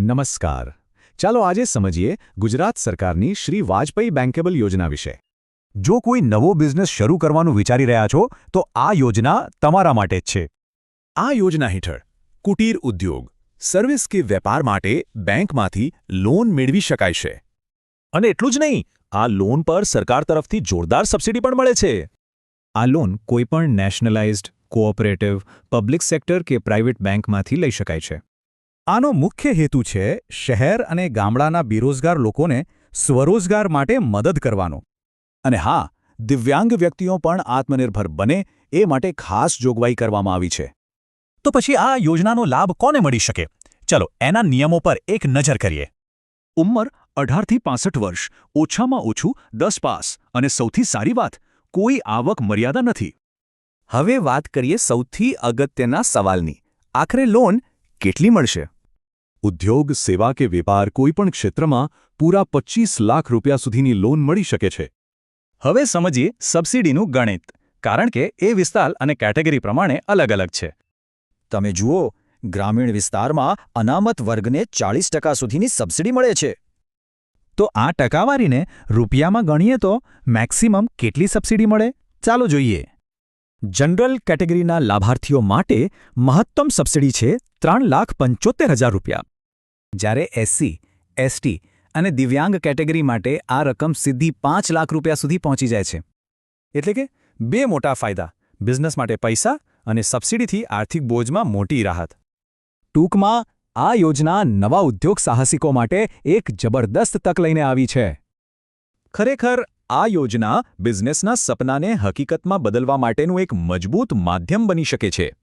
નમસ્કાર. ચાલો આજે સમજીએ ગુજરાત સરકારની શ્રી વાજપેયી બેન્કેબલ યોજના વિશે. જો કોઈ નવો બિઝનેસ શરૂ કરવાનું વિચારી રહ્યા છો, તો આ યોજના તમારા માટે જ છે. આ યોજના હેઠળ કુટીર ઉદ્યોગ, સર્વિસ કે વેપાર માટે બેંકમાંથી લોન મેળવી શકાય છે. અને એટલું જ નહીં, આ લોન પર સરકાર તરફથી જોરદાર સબસિડી પણ મળે છે. આ લોન કોઈપણ નેશનલાઇઝ્ડ, કોઓપરેટિવ, પબ્લિક સેક્ટર કે પ્રાઇવેટ બેંકમાંથી લઈ શકાય છે. આનો મુખ્ય હેતુ છે શહેર અને ગામડાના બેરોજગાર લોકોને સ્વરોજગાર માટે મદદ કરવાનો. અને હા, દિવ્યાંગ વ્યક્તિઓ પણ આત્મનિર્ભર બને એ માટે ખાસ જોગવાઈ કરવામાં આવી છે. તો પછી આ યોજનાનો લાભ કોને મળી શકે? ચલો, એના નિયમો પર એક નજર કરીએ. ઉંમર અઢારથી પાસઠ વર્ષ, ઓછામાં ઓછું દસ પાસ, અને સૌથી સારી વાત, કોઈ આવક મર્યાદા નથી. હવે વાત કરીએ સૌથી અગત્યના સવાલની. આખરે લોન કેટલી મળશે? ઉદ્યોગ, સેવા કે વેપાર કોઈપણ ક્ષેત્રમાં પૂરા પચીસ લાખ રૂપિયા સુધીની લોન મળી શકે છે. હવે સમજીએ સબસિડીનું ગણિત, કારણ કે એ વિસ્તાર અને કેટેગરી પ્રમાણે અલગ અલગ છે. તમે જુઓ, ગ્રામીણ વિસ્તારમાં અનામત વર્ગને ટકા સુધીની સબસિડી મળે છે. તો આ ટકાવારીને રૂપિયામાં ગણીએ તો મેક્સિમમ કેટલી સબસિડી મળે? ચાલો જોઈએ. જનરલ કેટેગરીના લાભાર્થીઓ માટે મહત્તમ સબસિડી છે ત્રણ લાખ પંચોતેર હજાર રૂપિયા. જ્યારે એસસી એસટી અને દિવ્યાંગ કેટેગરી માટે આ રકમ સીધી પાંચ લાખ રૂપિયા સુધી પહોંચી જાય છે. એટલે કે બે મોટા ફાયદા, બિઝનેસ માટે પૈસા અને સબસિડીથી આર્થિક બોજમાં મોટી રાહત. ટૂંકમાં, આ યોજના નવા ઉદ્યોગ સાહસિકો માટે એક જબરદસ્ત તક લઈને આવી છે. ખરેખર, આ યોજના બિઝનેસના સપનાને હકીકતમાં બદલવા માટેનું એક મજબૂત માધ્યમ બની શકે છે.